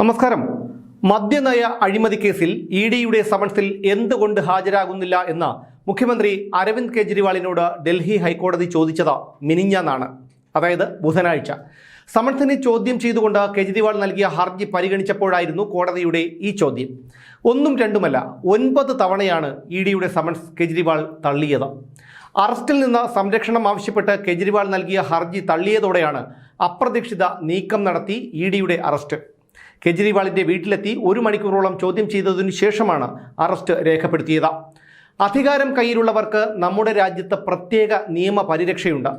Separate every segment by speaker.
Speaker 1: നമസ്കാരം. മദ്യനയ അഴിമതി കേസിൽ ഇ ഡിയുടെ സമൻസിൽ എന്തുകൊണ്ട് ഹാജരാകുന്നില്ല എന്ന് മുഖ്യമന്ത്രി അരവിന്ദ് കെജ്രിവാളിനോട് ഡൽഹി ഹൈക്കോടതി ചോദിച്ചത് മിനിഞ്ഞാന്നാണ്. അതായത് ബുധനാഴ്ച. സമൻസിനെ ചോദ്യം ചെയ്തുകൊണ്ട് കെജ്രിവാൾ നൽകിയ ഹർജി പരിഗണിച്ചപ്പോഴായിരുന്നു കോടതിയുടെ ഈ ചോദ്യം. ഒന്നും രണ്ടുമല്ല ഒൻപത് തവണയാണ് ഇ ഡിയുടെ സമൻസ് കെജ്രിവാൾ തള്ളിയത്. അറസ്റ്റിൽ നിന്ന് സംരക്ഷണം ആവശ്യപ്പെട്ട് കെജ്രിവാൾ നൽകിയ ഹർജി തള്ളിയതോടെയാണ് അപ്രതീക്ഷിത നീക്കം നടത്തി ഇ ഡിയുടെ അറസ്റ്റ്. കെജ്രിവാളിന്റെ വീട്ടിലെത്തി ഒരു മണിക്കൂറോളം ചോദ്യം ചെയ്തതിനു ശേഷമാണ് അറസ്റ്റ് രേഖപ്പെടുത്തിയത്. അധികാരം കയ്യിലുള്ളവർക്ക് നമ്മുടെ രാജ്യത്ത് പ്രത്യേക നിയമ പരിരക്ഷയുണ്ട്.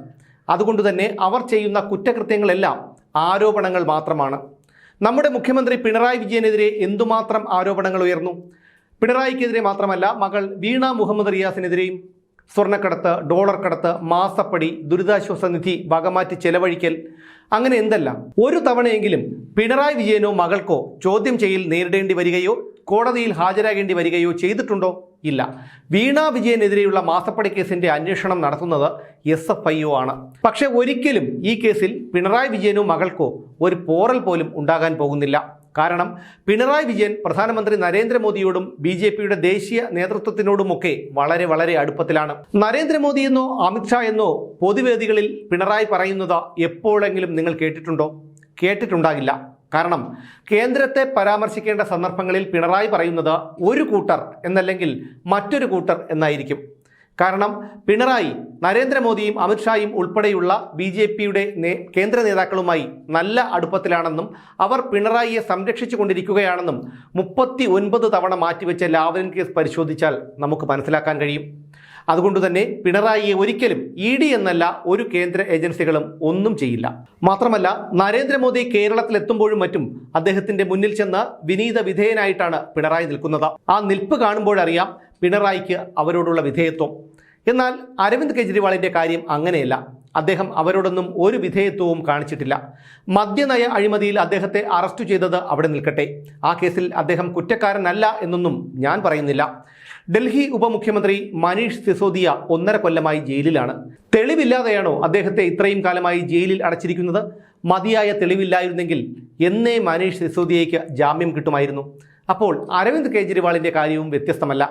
Speaker 1: അതുകൊണ്ട് തന്നെ അവർ ചെയ്യുന്ന കുറ്റകൃത്യങ്ങളെല്ലാം ആരോപണങ്ങൾ മാത്രമാണ്. നമ്മുടെ മുഖ്യമന്ത്രി പിണറായി വിജയനെതിരെ എന്തുമാത്രം ആരോപണങ്ങൾ ഉയർന്നു? പിണറായിക്കെതിരെ മാത്രമല്ല മകൾ വീണ മുഹമ്മദ് റിയാസിനെതിരെയും സ്വർണക്കടത്ത് ഡോളർ കടത്ത് മാസപ്പടി ദുരിതാശ്വാസ നിധി വകമാറ്റി ചെലവഴിക്കൽ. അങ്ങനെ എന്തെല്ലാം? ഒരു തവണയെങ്കിലും പിണറായി വിജയനോ മകൾക്കോ ചോദ്യം ചെയ്യൽ നേരിടേണ്ടി വരികയോ കോടതിയിൽ ഹാജരാകേണ്ടി വരികയോ ചെയ്തിട്ടുണ്ടോ? ഇല്ല. വീണ വിജയനെതിരെയുള്ള മാസപ്പടി കേസിന്റെ അന്വേഷണം നടത്തുന്നത് എസ് എഫ് ഐ ഒ ആണ്. പക്ഷെ ഒരിക്കലും ഈ കേസിൽ പിണറായി വിജയനോ മകൾക്കോ ഒരു പോറൽ പോലും ഉണ്ടാകാൻ പോകുന്നില്ല. കാരണം പിണറായി വിജയൻ പ്രധാനമന്ത്രി നരേന്ദ്രമോദിയോടും ബി ജെ പിയുടെ ദേശീയ നേതൃത്വത്തിനോടുമൊക്കെ വളരെ വളരെ അടുപ്പത്തിലാണ്. നരേന്ദ്രമോദി എന്നോ അമിത്ഷാ എന്നോ പൊതുവേദികളിൽ പിണറായി പറയുന്നത് എപ്പോഴെങ്കിലും നിങ്ങൾ കേട്ടിട്ടുണ്ടോ? കേട്ടിട്ടുണ്ടാകില്ല. കാരണം കേന്ദ്രത്തെ പരാമർശിക്കേണ്ട സന്ദർഭങ്ങളിൽ പിണറായി പറയുന്നത് ഒരു കൂട്ടർ എന്നല്ലെങ്കിൽ മറ്റൊരു കൂട്ടർ എന്നായിരിക്കും. കാരണം പിണറായി നരേന്ദ്രമോദിയും അമിത്ഷായും ഉൾപ്പെടെയുള്ള ബി ജെ പിയുടെ കേന്ദ്ര നേതാക്കളുമായി നല്ല അടുപ്പത്തിലാണെന്നും അവർ പിണറായിയെ സംരക്ഷിച്ചു കൊണ്ടിരിക്കുകയാണെന്നും മുപ്പത്തി ഒൻപത് തവണ മാറ്റിവെച്ച ലാവലിൻ കേസ് പരിശോധിച്ചാൽ നമുക്ക് മനസ്സിലാക്കാൻ കഴിയും. അതുകൊണ്ട് തന്നെ പിണറായിയെ ഒരിക്കലും ഇ ഡി എന്നല്ല ഒരു കേന്ദ്ര ഏജൻസികളും ഒന്നും ചെയ്യില്ല. മാത്രമല്ല നരേന്ദ്രമോദി കേരളത്തിലെത്തുമ്പോഴും മറ്റും അദ്ദേഹത്തിന്റെ മുന്നിൽ ചെന്ന് വിനീത വിധേയനായിട്ടാണ് പിണറായി നിൽക്കുന്നത്. ആ നിൽപ്പ് കാണുമ്പോഴറിയാം പിണറായിക്ക് അവരോടുള്ള വിധേയത്വം. എന്നാൽ അരവിന്ദ് കെജ്രിവാളിന്റെ കാര്യം അങ്ങനെയല്ല. അദ്ദേഹം അവരോടൊന്നും ഒരു വിധേയത്വവും കാണിച്ചിട്ടില്ല. മദ്യനയ അഴിമതിയിൽ അദ്ദേഹത്തെ അറസ്റ്റ് ചെയ്തത് അവിടെ നിൽക്കട്ടെ. ആ കേസിൽ അദ്ദേഹം കുറ്റക്കാരനല്ല എന്നൊന്നും ഞാൻ പറയുന്നില്ല. ഡൽഹി ഉപമുഖ്യമന്ത്രി മനീഷ് സിസോദിയ ഒന്നര കൊല്ലമായി ജയിലിലാണ്. തെളിവില്ലാതെയാണോ അദ്ദേഹത്തെ ഇത്രയും കാലമായി ജയിലിൽ അടച്ചിരിക്കുന്നത്? മതിയായ തെളിവില്ലായിരുന്നെങ്കിൽ എന്നേ മനീഷ് സിസോദിയയ്ക്ക് ജാമ്യം കിട്ടുമായിരുന്നു. അപ്പോൾ അരവിന്ദ് കെജ്രിവാളിന്റെ കാര്യവും വ്യത്യസ്തമല്ല.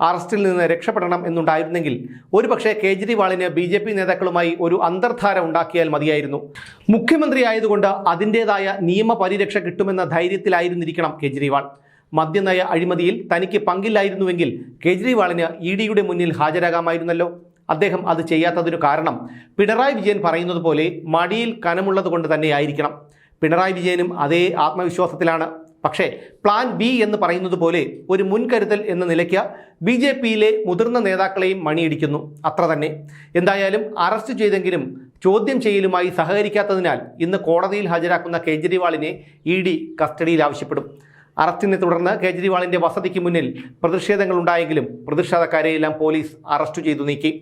Speaker 1: അറസ്റ്റിൽ നിന്ന് രക്ഷപ്പെടണം എന്നുണ്ടായിരുന്നെങ്കിൽ ഒരുപക്ഷെ കേജ്രിവാളിന് ബി ജെ പി നേതാക്കളുമായി ഒരു അന്തർധാര ഉണ്ടാക്കിയാൽ മതിയായിരുന്നു. മുഖ്യമന്ത്രി ആയതുകൊണ്ട് അതിന്റെതായ നിയമപരിരക്ഷ കിട്ടുമെന്ന ധൈര്യത്തിലായിരുന്നിരിക്കണം കേജ്രിവാൾ. മദ്യനയ അഴിമതിയിൽ തനിക്ക് പങ്കില്ലായിരുന്നുവെങ്കിൽ കേജ്രിവാളിന് ഇ ഡിയുടെ മുന്നിൽ ഹാജരാകാമായിരുന്നല്ലോ. അദ്ദേഹം അത് ചെയ്യാത്തതിനു കാരണം പിണറായി വിജയൻ പറയുന്നത് പോലെ മടിയിൽ കനമുള്ളത് കൊണ്ട് തന്നെയായിരിക്കണം. പിണറായി വിജയനും അതേ ആത്മവിശ്വാസത്തിലാണ്. പക്ഷേ പ്ലാൻ ബി എന്ന് പറയുന്നത് പോലെ ഒരു മുൻകരുതൽ എന്ന നിലയ്ക്ക് ബി ജെ പിയിലെ മുതിർന്ന നേതാക്കളെയും മണിയടിക്കുന്നു. അത്ര തന്നെ. എന്തായാലും അറസ്റ്റ് ചെയ്തെങ്കിലും ചോദ്യം ചെയ്യലുമായി സഹകരിക്കാത്തതിനാൽ ഇന്ന് കോടതിയിൽ ഹാജരാക്കുന്ന കേജ്രിവാളിനെ ഇ ഡി കസ്റ്റഡിയിൽ ആവശ്യപ്പെടും. അറസ്റ്റിനെ തുടർന്ന് കേജ്രിവാളിന്റെ വസതിക്ക് മുന്നിൽ പ്രതിഷേധങ്ങൾ ഉണ്ടായെങ്കിലും പ്രതിഷേധക്കാരെയെല്ലാം പോലീസ് അറസ്റ്റ് ചെയ്തു നീക്കി.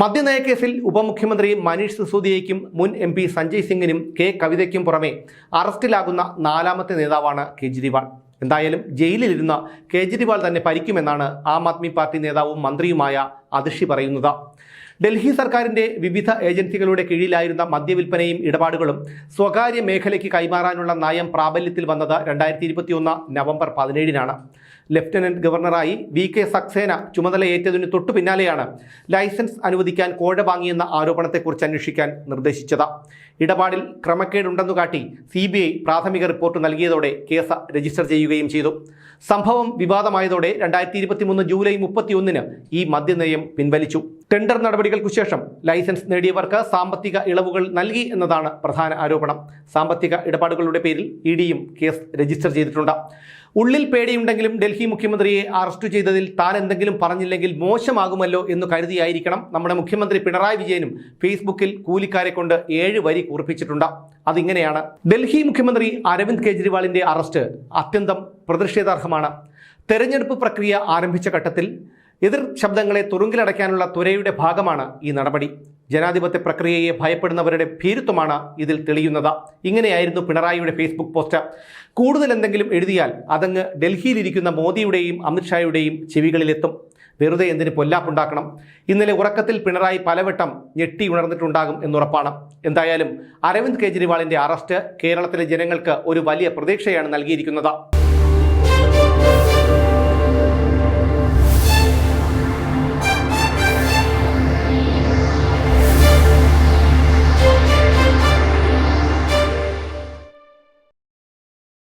Speaker 1: മദ്യനയ കേസിൽ ഉപമുഖ്യമന്ത്രി മനീഷ് സിസോദിയയ്ക്കും മുൻ എം പി സഞ്ജയ് സിംഗിനും കെ കവിതയ്ക്കും പുറമെ അറസ്റ്റിലാകുന്ന നാലാമത്തെ നേതാവാണ് കേജ്രിവാൾ. എന്തായാലും ജയിലിലിരുന്ന കേജ്രിവാൾ തന്നെ ഭരിക്കുമെന്നാണ് ആം ആദ്മി പാർട്ടി നേതാവും മന്ത്രിയുമായ അതിഷി പറയുന്നത്. ഡൽഹി സർക്കാരിന്റെ വിവിധ ഏജൻസികളുടെ കീഴിലായിരുന്ന മദ്യവിൽപ്പനയും ഇടപാടുകളും സ്വകാര്യ മേഖലയ്ക്ക് കൈമാറാനുള്ള നയം പ്രാബല്യത്തിൽ വന്നത് രണ്ടായിരത്തി ഇരുപത്തിയൊന്ന് നവംബർ പതിനേഴിനാണ്. ലഫ്റ്റനന്റ് ഗവർണറായി വി കെ സക്സേന ചുമതലയേറ്റതിനു തൊട്ടു പിന്നാലെയാണ് ലൈസൻസ് അനുവദിക്കാൻ കോഴ വാങ്ങിയെന്ന ആരോപണത്തെക്കുറിച്ച് അന്വേഷിക്കാൻ നിർദ്ദേശിച്ചത്. ഇടപാടിൽ ക്രമക്കേടുണ്ടെന്നു കാട്ടി സി പ്രാഥമിക റിപ്പോർട്ട് നൽകിയതോടെ കേസ് രജിസ്റ്റർ ചെയ്യുകയും ചെയ്തു. സംഭവം വിവാദമായതോടെ രണ്ടായിരത്തി ഇരുപത്തിമൂന്ന് ജൂലൈ മുപ്പത്തിയൊന്നിന് ഈ മദ്യനയം പിൻവലിച്ചു. ടെൻഡർ നടപടികൾക്കു ശേഷം ലൈസൻസ് നേടിയവർക്ക് സാമ്പത്തിക ഇളവുകൾ നൽകി എന്നതാണ് പ്രധാന ആരോപണം. സാമ്പത്തിക ഇടപാടുകളുടെ പേരിൽ ഇ ഡിയും കേസ് രജിസ്റ്റർ ചെയ്തിട്ടുണ്ട്. ഉള്ളിൽ പേടിയുണ്ടെങ്കിലും ഡൽഹി മുഖ്യമന്ത്രിയെ അറസ്റ്റ് ചെയ്തതിൽ താൻ എന്തെങ്കിലും പറഞ്ഞില്ലെങ്കിൽ മോശമാകുമല്ലോ എന്ന് കരുതിയായിരിക്കണം നമ്മുടെ മുഖ്യമന്ത്രി പിണറായി വിജയനും ഫേസ്ബുക്കിൽ കൂലിക്കാരെ കൊണ്ട് ഏഴ് വരി കുറിപ്പിച്ചിട്ടുണ്ട്. അതിങ്ങനെയാണ്. ഡൽഹി മുഖ്യമന്ത്രി അരവിന്ദ് കെജ്രിവാളിന്റെ അറസ്റ്റ് അത്യന്തം പ്രതിഷേധാർഹമാണ്. തെരഞ്ഞെടുപ്പ് പ്രക്രിയ ആരംഭിച്ച ഘട്ടത്തിൽ എതിർ ശബ്ദങ്ങളെ തുറുങ്കിലടയ്ക്കാനുള്ള തുരയുടെ ഭാഗമാണ് ഈ നടപടി. ജനാധിപത്യ പ്രക്രിയയെ ഭയപ്പെടുന്നവരുടെ ഭീരുത്വമാണ് ഇതിൽ തെളിയുന്നത്. ഇങ്ങനെയായിരുന്നു പിണറായിയുടെ ഫേസ്ബുക്ക് പോസ്റ്റ്. കൂടുതൽ എന്തെങ്കിലും എഴുതിയാൽ അതങ്ങ് ഡൽഹിയിലിരിക്കുന്ന മോദിയുടെയും അമിത്ഷായുടെയും ചെവികളിലെത്തും. വെറുതെ എന്തിന് പൊല്ലാപ്പുണ്ടാക്കണം? ഇന്നലെ ഉറക്കത്തിൽ പിണറായി പലവട്ടം ഞെട്ടി ഉണർന്നിട്ടുണ്ടാകും എന്നുറപ്പാണ്. എന്തായാലും അരവിന്ദ് കെജ്രിവാളിന്റെ അറസ്റ്റ് കേരളത്തിലെ ജനങ്ങൾക്ക് ഒരു വലിയ പ്രതീക്ഷയാണ് നൽകിയിരിക്കുന്നത്.